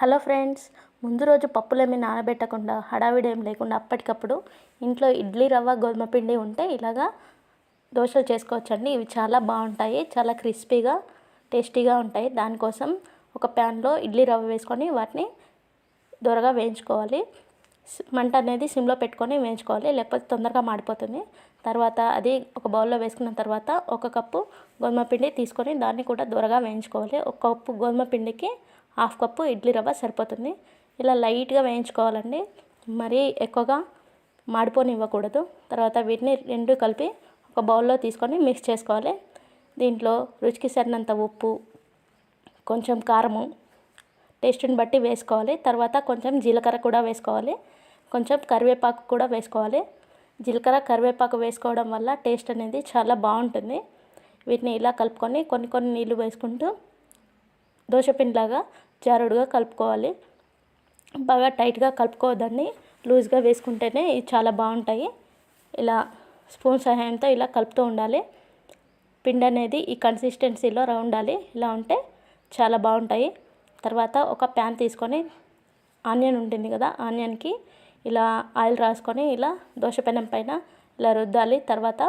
Hello friends ముందు రోజు పప్పులేమి నానబెట్టకుండా హడావిడేం ఏం లేకుండా అప్పటికప్పుడు ఇంట్లో ఇడ్లీ రవ్వ గోధుమ పిండి ఉంటే ఇలాగా దోశలు చేసుకోవచ్చండి. ఇవి చాలా బాగుంటాయి చాలా క్రిస్పీగా టేస్టీగా ఉంటాయి. దానికోసం ఒక ప్యాన్లో ఇడ్లీ రవ్వ వేసుకొని వాటిని దొరగా వేయించుకోవాలి. మంట అనేది సిమ్లో పెట్టుకొని వేయించుకోవాలి. లేకపోతే తొందరగా మాడిపోతుంది. తర్వాత అది ఒక బౌల్లో వేసుకున్న తర్వాత ఒక కప్పు గోధుమ పిండి తీసుకొని దాన్ని కూడా దొరగా వేయించుకోవాలి. ఒక కప్పు గోధుమ పిండికి హాఫ్ కప్పు ఇడ్లీ రవ్వ సరిపోతుంది. ఇలా లైట్గా వేయించుకోవాలండి. మరీ ఎక్కువగా మాడిపోనివ్వకూడదు. తర్వాత వీటిని రెండు కలిపి ఒక బౌల్లో తీసుకొని మిక్స్ చేసుకోవాలి. దీంట్లో రుచికి సరినంత ఉప్పు కొంచెం కారము టేస్ట్ని బట్టి వేసుకోవాలి. తర్వాత కొంచెం జీలకర్ర కూడా వేసుకోవాలి. కొంచెం కరివేపాకు కూడా వేసుకోవాలి. జీలకర్ర కరివేపాకు వేసుకోవడం వల్ల టేస్ట్ అనేది చాలా బాగుంటుంది. వీటిని ఇలా కలుపుకొని కొన్ని కొన్ని నీళ్ళు వేసుకుంటూ దోశ పిండిలాగా జారుడుగా కలుపుకోవాలి. బాగా టైట్గా కలుపుకోవద్దండి. లూజ్గా వేసుకుంటేనే ఇవి చాలా బాగుంటాయి. ఇలా స్పూన్ సహాయంతో ఇలా కలుపుతూ ఉండాలి. పిండి అనేది ఈ కన్సిస్టెన్సీలో ఉండాలి ఇలా ఉంటే చాలా బాగుంటాయి. తర్వాత ఒక ప్యాన్ తీసుకొని ఆనియన్ ఉంటుంది కదా ఆనియన్కి ఇలా ఆయిల్ రాసుకొని ఇలా దోశపెనం పైన ఇలా రుద్దాలి. తర్వాత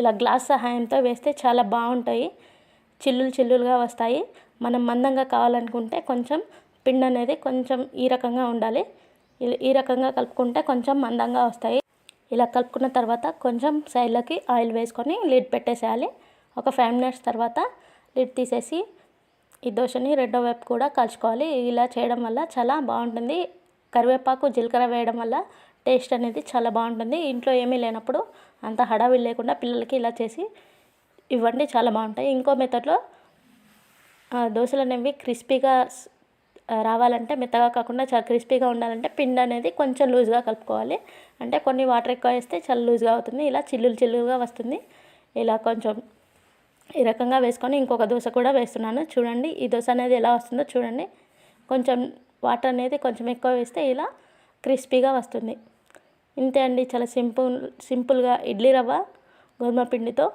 ఇలా గ్లాస్ సహాయంతో వేస్తే చాలా బాగుంటాయి. చిల్లులు చిల్లులుగా వస్తాయి. మనం మందంగా కావాలనుకుంటే కొంచెం పిండి అనేది కొంచెం ఈ రకంగా ఉండాలి. ఈ రకంగా కలుపుకుంటే కొంచెం మందంగా వస్తాయి. ఇలా కలుపుకున్న తర్వాత కొంచెం సైడ్లకి ఆయిల్ వేసుకొని లిడ్ పెట్టేసేయాలి. ఒక ఫైవ్ మినిట్స్ తర్వాత లిడ్ తీసేసి ఈ దోశని రెండో వైపు కూడా కలుచుకోవాలి. ఇలా చేయడం వల్ల చాలా బాగుంటుంది. కరివేపాకు జీలకర్ర వేయడం వల్ల టేస్ట్ అనేది చాలా బాగుంటుంది. ఇంట్లో ఏమీ లేనప్పుడు అంత హడావిడి లేకుండా పిల్లలకి ఇలా చేసి ఇవ్వండి చాలా బాగుంటాయి. ఇంకో మెథడ్లో దోశలు అనేవి క్రిస్పీగా రావాలంటే మెత్తగా కాకుండా చాలా క్రిస్పీగా ఉండాలంటే పిండి అనేది కొంచెం లూజ్గా కలుపుకోవాలి. అంటే కొన్ని వాటర్ ఎక్కువ వేస్తే చాలా లూజ్గా అవుతుంది ఇలా చిల్లులు చిల్లుగా వస్తుంది. ఇలా కొంచెం ఈ రకంగా వేసుకొని ఇంకొక దోశ కూడా వేస్తున్నాను. చూడండి ఈ దోశ అనేది ఎలా వస్తుందో చూడండి. కొంచెం వాటర్ అనేది కొంచెం ఎక్కువ వేస్తే ఇలా క్రిస్పీగా వస్తుంది. ఇంతే అండి. చాలా సింపుల్ సింపుల్గా ఇడ్లీ రవ్వ గోధుమ పిండితో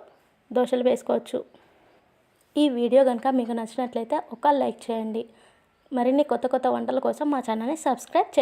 దోశలు వేసుకోవచ్చు. ఈ వీడియో కనుక మీకు నచ్చినట్లయితే ఒక లైక్ చేయండి. మరిన్ని కొత్త కొత్త వంటల కోసం మా ఛానల్ని సబ్స్క్రైబ్ చేయండి.